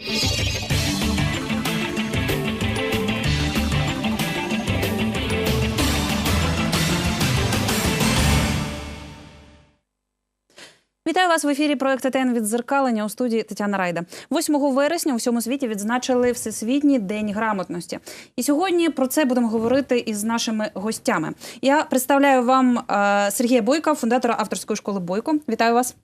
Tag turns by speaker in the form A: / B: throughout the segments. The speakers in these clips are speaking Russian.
A: Вітаю вас в ефірі проекту ТН віддзеркалення у студії Тетяна Райда. 8 вересня у всьому світі відзначили Всесвітній день грамотності. І сьогодні про це будемо говорити із нашими гостями. Я представляю вам е, Сергія Бойка, фундатора авторської школи Бойко. Вітаю вас.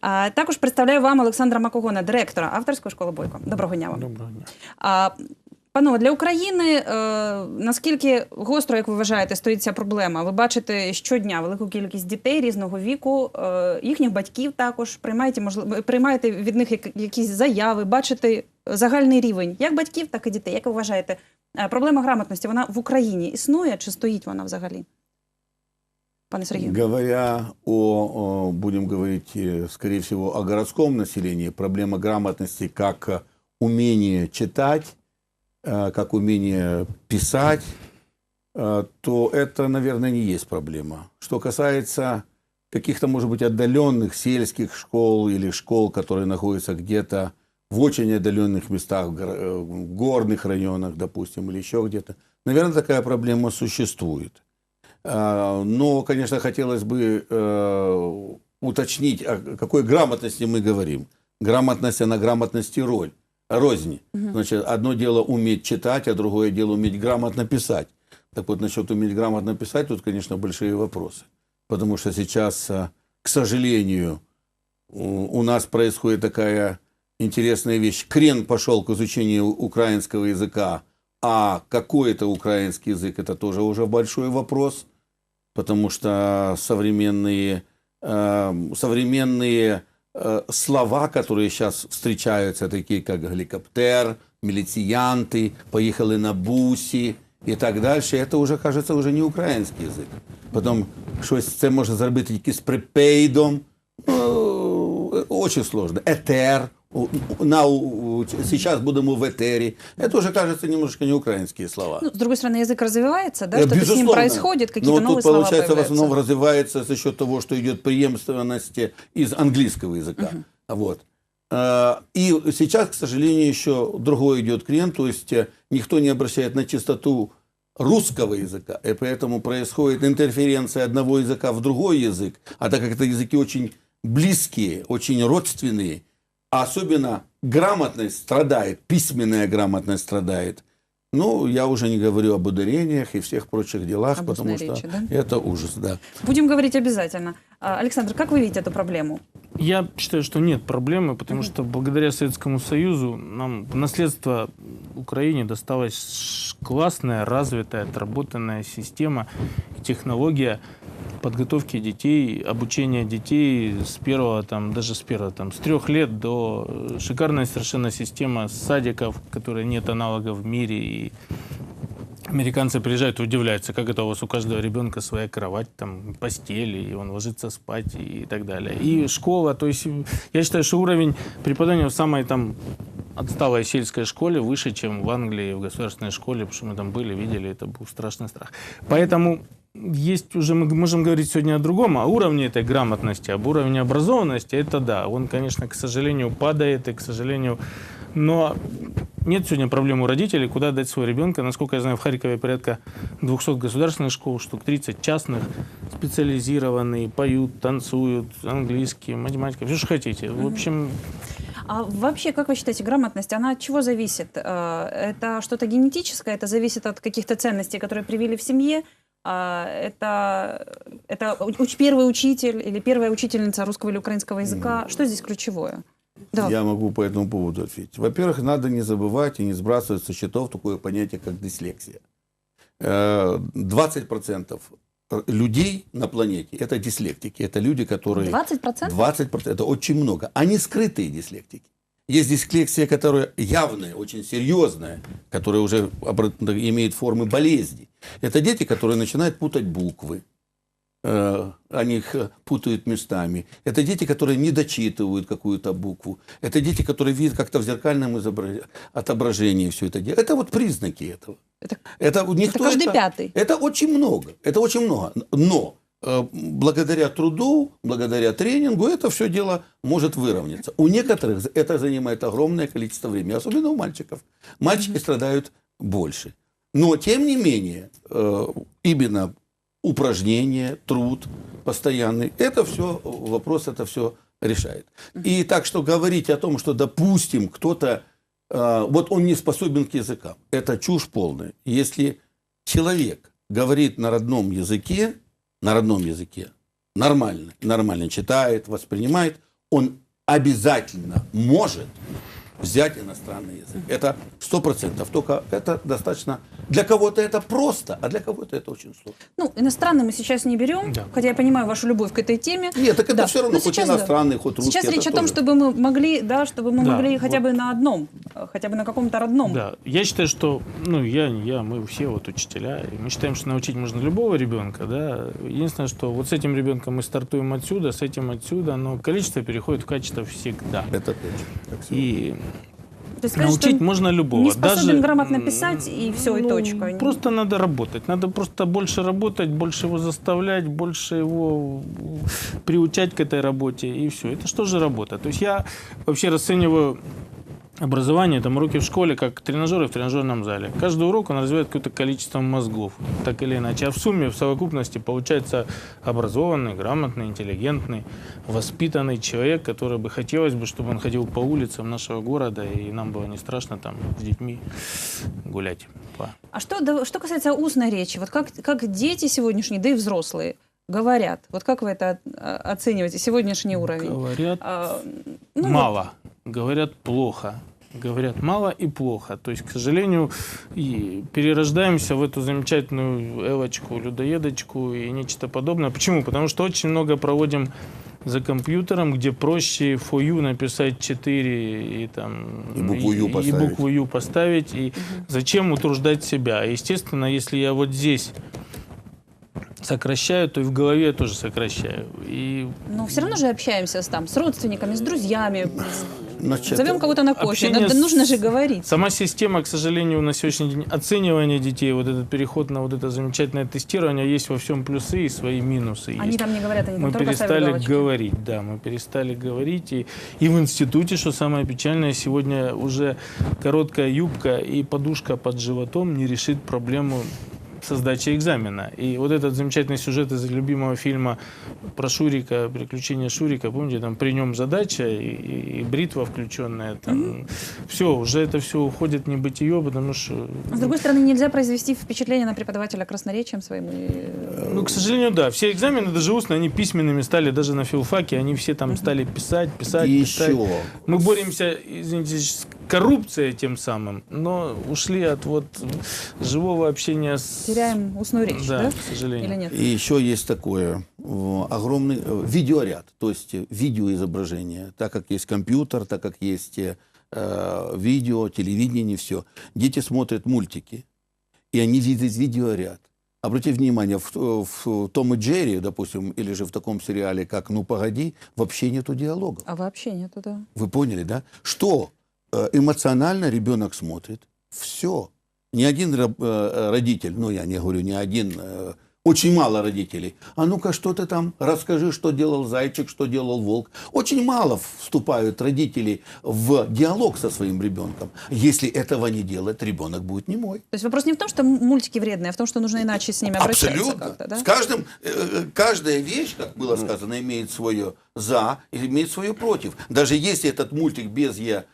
A: А також представляю вам Олександра Макогона, директора авторської школи Бойко. Доброго дня вам.
B: Доброго дня.
A: А, панове, для України е, наскільки гостро, як ви вважаєте, стоїть ця проблема? Ви бачите щодня велику кількість дітей різного віку, е, їхніх батьків також приймаєте, можливо, приймаєте від них якісь заяви, бачите загальний рівень як батьків, так і дітей. Як ви вважаєте, е, проблема грамотності вона в Україні існує чи стоїть вона взагалі? Пане Сергію?
C: Говоря о, будем говорить, э, скорее всего, о городском населении, проблема грамотности как э, умение читать, э, как умение писать, то это, наверное, не есть проблема. Что касается каких-то, может быть, отдаленных сельских школ или школ, которые находятся где-то в очень отдаленных местах, в горных районах, допустим, или еще где-то, наверное, такая проблема существует. А, Но, конечно, хотелось бы э, уточнить, о какой грамотности мы говорим. Грамотность, она грамотности роль, рознь. Значит, одно дело уметь читать, а другое дело уметь грамотно писать. Так вот, насчет уметь грамотно писать, тут, конечно, большие вопросы. Потому что сейчас, а, к сожалению, у нас происходит такая интересная вещь. Крен пошел к изучению украинского языка, а какой это украинский язык, это тоже уже большой вопрос, потому что современные, э, современные э, слова, которые сейчас встречаются, такие как геликоптер, милициянты, поехали на бусе и так дальше, это уже, кажется, уже не український язик. Потом щось це може зробити тільки з припейдом, Ну, очень сложно. Этер. На, сейчас будем в этере. Это уже, кажется, немножко не украинские слова.
A: Ну, с другой стороны, язык развивается, да,
C: Э,
A: что-то с ним происходит, какие-то
C: Но
A: новые
C: тут,
A: слова
C: получается, в
A: появляются.
C: основном развивается за счет того, что идет преемственность из английского языка. Вот. А, И сейчас, к сожалению, еще другой идет крен, то есть э, никто не обращает на чистоту русского языка, и поэтому происходит интерференция одного языка в другой язык, а так как это языки очень близкие, очень родственные, а особенно грамотность страдает, письменная грамотность страдает. Ну, я уже не говорю об ударениях и всех прочих делах,
A: Об
C: потому
A: устной
C: что
A: речи, да?
C: это ужас, да.
A: Будем говорить обязательно. А, Александр, как вы видите эту проблему?
B: Я считаю, что нет проблемы, потому что благодаря Советскому Союзу нам наследство Украине досталась классная, развитая, отработанная система и технология подготовки детей, обучения детей с первого, там, даже с первого, там, с трех лет до э, шикарная совершенно система садиков, которой нет аналогов в мире. И Американцы приезжают и удивляются, как это у вас у каждого ребенка своя кровать, там, постель, и он ложится спать и так далее. И школа, то есть я считаю, что уровень преподавания в самой там отсталой сельской школе выше, чем в Англии, в государственной школе, потому что мы там были, видели, это был страшный страх. Поэтому есть уже, мы можем говорить сегодня о другом, о уровне этой грамотности, об уровне образованности, это да, он, конечно, к сожалению, падает, и, к сожалению, но нет сегодня проблем у родителей, куда дать своего ребенка. Насколько я знаю, в Харькове порядка 200 государственных школ, штук 30 частных, специализированные, поют, танцуют, английский, математика, все, что хотите. В общем,
A: А вообще, как вы считаете, грамотность, она от чего зависит? Э, Это что-то генетическое, это зависит от каких-то ценностей, которые привили в семье? А, Это, это первый учитель или первая учительница русского или украинского языка? Что здесь ключевое? Да.
C: Я могу по этому поводу ответить. Во-первых, надо не забывать и не сбрасывать со счетов такое понятие, как дислексия. Э, 20% людей на планете – это дислектики. Это люди, которые...
A: 20%?
C: 20% это очень много. Они скрытые дислектики. Есть дислексия, которая явная, очень серьезная, которая уже имеет формы болезни. Это дети, которые начинают путать буквы. Э, Они их э, путают местами. Это дети, которые не дочитывают какую-то букву. Это дети, которые видят как-то в зеркальном изобра- отображении все это дело. Это вот признаки этого.
A: Это-
C: Это, никто
A: каждый пятый.
C: Это очень много. Это очень много. Но э, благодаря труду, благодаря тренингу это все дело может выровняться. У некоторых это занимает огромное количество времени, особенно у мальчиков. Мальчики страдают больше. Но, тем не менее, э, именно упражнения, труд постоянный, это все, вопрос это все решает. И так что говорить о том, что, допустим, кто-то, э, вот он не способен к языкам, это чушь полная. Если человек говорит на родном языке, на родном языке, нормально, нормально читает, воспринимает, он обязательно может взять иностранный язык. Это сто процентов. Только это достаточно... Для кого-то это просто, а для кого-то это очень сложно.
A: Ну, иностранный мы сейчас не берем,
B: Да.
A: хотя я понимаю вашу любовь к этой теме.
C: Нет, так это
A: Да.
C: все равно,
A: Но
C: хоть
A: сейчас, да.
C: иностранный, хоть русский.
A: Сейчас речь о том,
C: тоже.
A: чтобы мы могли, да, чтобы мы
B: Да,
A: могли
B: вот.
A: хотя бы на одном, хотя бы на каком-то родном.
B: Да, я считаю, что, ну, я, я, мы все вот учителя, и мы считаем, что научить можно любого ребенка, да. Единственное, что вот с этим ребенком мы стартуем отсюда, с этим отсюда, но количество переходит в качество всегда.
C: Это точно.
B: И
A: То есть сказать,
B: научить
A: что
B: можно любого.
A: не способен
B: Даже,
A: грамотно писать, и все, и
B: ну,
A: точка.
B: Просто надо работать. Надо просто больше работать, больше его заставлять, больше его приучать к этой работе, и все. Это что же работа? То есть я вообще расцениваю образование, там уроки в школе, как тренажеры в тренажерном зале. Каждый урок, он развивает какое-то количество мозгов, так или иначе. А в сумме, в совокупности получается образованный, грамотный, интеллигентный, воспитанный человек, который бы хотелось бы, чтобы он ходил по улицам нашего города, и нам было не страшно там с детьми гулять. по
A: А что, да, что касается устной речи, вот как, как дети сегодняшние, да и взрослые, говорят, вот как вы это оцениваете, сегодняшний уровень?
B: Говорят
A: А, ну,
B: мало, говорят плохо. Говорят мало и плохо. То есть, к сожалению, и перерождаемся в эту замечательную Элочку, людоедочку и нечто подобное. Почему? Потому что очень много проводим за компьютером, где проще for you написать 4 и там
C: И букву «Ю»
B: и
C: поставить.
B: букву «Ю» поставить. И зачем утруждать себя? Естественно, если я вот здесь сокращаю, то и в голове я тоже сокращаю. И
A: Но все равно же общаемся с, там, с родственниками, с друзьями.
C: Значит,
A: Зовем кого-то на кофе. Надо-
B: с-
A: нужно же говорить.
B: Сама система, к сожалению, на сегодняшний день оценивания детей, вот этот переход на вот это замечательное тестирование, есть во всем плюсы и свои минусы.
A: Они
B: есть.
A: там не говорят, они
B: мы перестали говорить, да, мы перестали говорить. И, и в институте, что самое печальное, сегодня уже короткая юбка и подушка под животом не решит проблему со сдачей экзамена. И вот этот замечательный сюжет из любимого фильма про Шурика, приключения Шурика, помните, там при нем задача и, и- и бритва включенная, там все, уже это все уходит в небытие, потому что
A: А С другой стороны, нельзя произвести впечатление на преподавателя красноречием своим. и, э,
B: Ну, к сожалению, да. Все экзамены, даже устные, они письменными стали, даже на филфаке, они все там стали писать, писать,
C: И
B: писать.
C: еще.
B: Мы боремся, извините, с коррупцией тем самым, но ушли от вот живого общения с...
A: теряем устную речь,
B: Да,
A: да?
B: к сожалению.
A: Или нет?
C: И еще есть такое э, огромный э, видеоряд, то есть э, видеоизображение, так как есть компьютер, так как есть э, видео, телевидение, все. Дети смотрят мультики, и они видят видеоряд. Обратите внимание, в, в Том и Джерри, допустим, или же в таком сериале, как «Ну, погоди», вообще нету диалогов.
A: А вообще нету, да.
C: Вы поняли, да? Что эмоционально ребенок смотрит? Все. Ни один раб- э, родитель, ну я не говорю ни один, э, очень мало родителей. А ну-ка, что ты там, расскажи, что делал зайчик, что делал волк. Очень мало вступают родители в диалог со своим ребенком. Если этого не делать, ребенок будет немой.
A: То есть вопрос не в том, что мультики вредные, а в том, что нужно иначе с ними обращаться
C: Абсолютно.
A: да?
C: С каждым, э, э, каждая вещь, как было сказано, имеет свое за и имеет свое против. Даже если этот мультик без я э,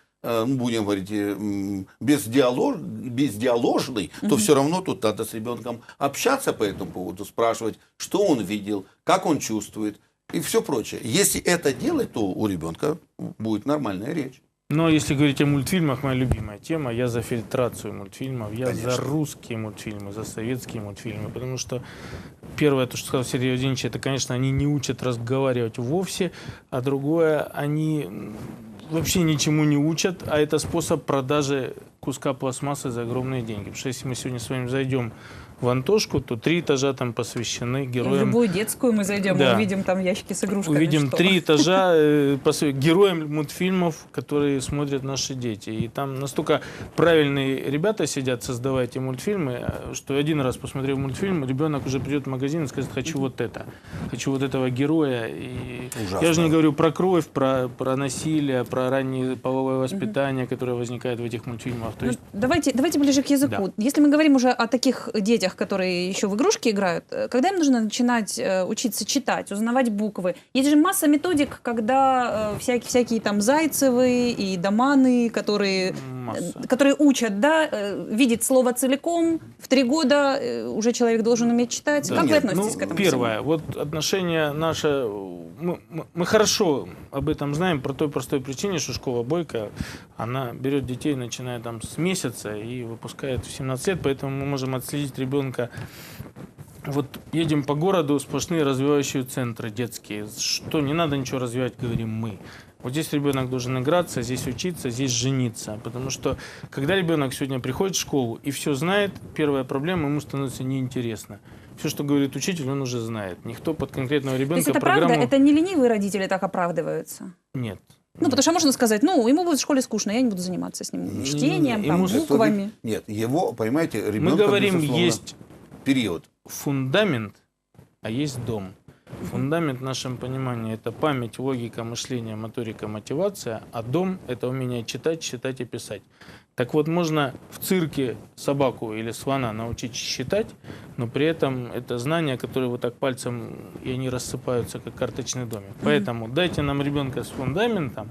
C: будем говорить, э, м, без, диалог, без диаложный, то все равно тут надо с ребенком общаться по этому поводу, спрашивать, что он видел, как он чувствует и все прочее. Если это делать, то у ребенка будет нормальная речь.
B: Но если говорить о мультфильмах, моя любимая тема, я за фильтрацию мультфильмов, я за
C: Конечно.
B: русские мультфильмы, за советские мультфильмы, потому что первое, то, что сказал Сергей Владимирович, это, конечно, они не учат разговаривать вовсе, а другое, они вообще ничему не учат, а это способ продажи куска пластмассы за огромные деньги. Потому что если мы сегодня с вами зайдем в Антошку, то три этажа там посвящены
A: И в
B: героям
A: любую детскую мы зайдем,
B: Да.
A: мы увидим там ящики с игрушками.
B: Увидим
A: что.
B: три этажа э, посвя- героям мультфильмов, которые смотрят наши дети. И там настолько правильные ребята сидят, создавая эти мультфильмы, э, что один раз посмотрев мультфильм, ребенок уже придет в магазин и скажет, хочу вот это, хочу вот этого героя. И
C: Ужасно.
B: я же не говорю про кровь, про, про насилие, про раннее половое воспитание, которое возникает в этих мультфильмах. То
A: Ну,
B: есть
A: давайте, давайте ближе к языку. Если мы говорим уже о таких детях, которые еще в игрушки играют, э, когда им нужно начинать э, учиться читать, узнавать буквы? Есть же масса методик, когда э, всякие, всякие там Зайцевы и Доманы, которые,
B: масса.
A: э, которые учат, да, э, видеть слово целиком. В три года э, уже человек должен уметь читать.
B: Да
A: как вы
C: нет,
A: относитесь
B: Ну,
A: к этому?
B: Первое, вот отношение наше, мы, мы- мы хорошо об этом знаем по той простой причине, что школа Бойко, она берет детей, начиная там с месяца и выпускает в 17 лет, поэтому мы можем отследить ребенка. Вот едем по городу, сплошные развивающие центры детские. Что, не надо ничего развивать, говорим мы. Вот здесь ребенок должен играться, здесь учиться, здесь жениться. Потому что, когда ребенок сегодня приходит в школу и все знает, первая проблема, ему становится неинтересно. Все, что говорит учитель, он уже знает. Никто под конкретного
A: То есть
B: ребенка
A: это
B: программу...
A: правда? Это не ленивые родители так оправдываются?
B: Нет.
A: Ну, потому что можно сказать, ну, ему будет в школе скучно, я не буду заниматься с ним чтением, там,
B: ему-
A: буквами.
C: Нет, его, понимаете,
B: Мы
C: ребенка,
B: говорим,
C: безусловно,
B: есть
C: период.
B: фундамент, а есть дом. Фундамент в нашем понимании – это память, логика, мышление, моторика, мотивация, а дом – это умение читать, считать и писать. Так вот, можно в цирке собаку или слона научить считать, но при этом это знания, которые вот так пальцем, и они рассыпаются, как карточный домик. Поэтому дайте нам ребенка с фундаментом,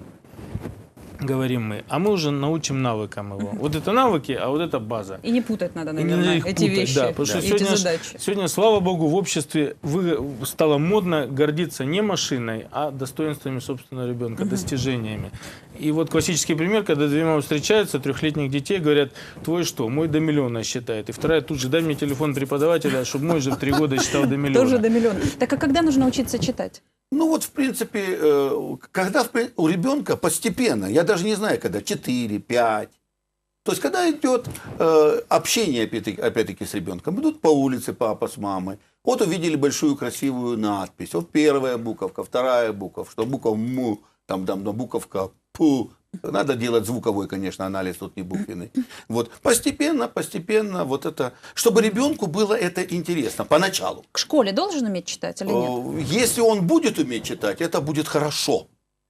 B: говорим мы, а мы уже научим навыкам его. Вот это навыки, а вот это база.
A: И не путать надо,
B: И не
A: наверное,
B: надо их
A: эти
B: путать,
A: вещи,
B: да, потому что
A: эти
B: сегодня
A: задачи.
B: Сегодня, слава богу, в обществе вы, стало модно гордиться не машиной, а достоинствами собственного ребенка, достижениями. И вот классический пример, когда две мамы встречаются, трехлетних детей, говорят, твой что, мой до миллиона считает. И вторая тут же, дай мне телефон преподавателя, чтобы мой же в три года считал до миллиона.
A: Тоже до миллиона. Так а когда нужно учиться читать?
C: Ну вот, в принципе, э, когда у ребенка постепенно, я даже не знаю, когда, 4, 5, то есть, когда идет э, общение, опять-таки, с ребенком, идут по улице папа с мамой, вот увидели большую красивую надпись, вот первая буковка, вторая буковка, что буква МУ, там, там, там буковка ПУ, надо делать звуковой, конечно, анализ тут не буквенный. Вот, постепенно, постепенно, вот это, чтобы ребенку было это интересно, поначалу.
A: К школе должен уметь читать или нет?
C: Э, Если он будет уметь читать, это будет хорошо.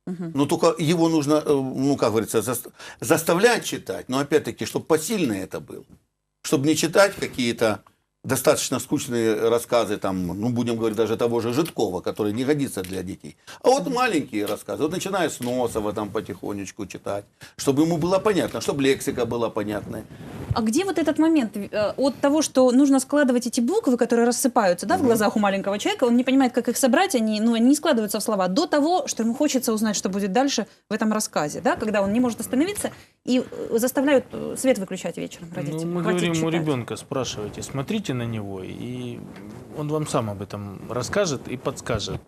C: Но только его нужно, э, ну, как говорится, зас- заставлять читать. Но опять-таки, чтобы посильно это было. Чтобы не читать какие-то достаточно скучные рассказы, там, ну, будем говорить, даже того же Житкова, который не годится для детей. А вот маленькие рассказы, вот начиная с Носова там потихонечку читать, чтобы ему было понятно, чтобы лексика была понятная.
A: А где вот этот момент э, от того, что нужно складывать эти буквы, которые рассыпаются да, в глазах у маленького человека, он не понимает, как их собрать, они, ну, они не складываются в слова, до того, что ему хочется узнать, что будет дальше в этом рассказе, да, когда он не может остановиться и э, заставляют э, свет выключать вечером родители.
B: Ну, мы
A: Хватит
B: говорим у
A: читать.
B: ребенка, спрашивайте, смотрите на него, и он вам сам об этом расскажет и подскажет.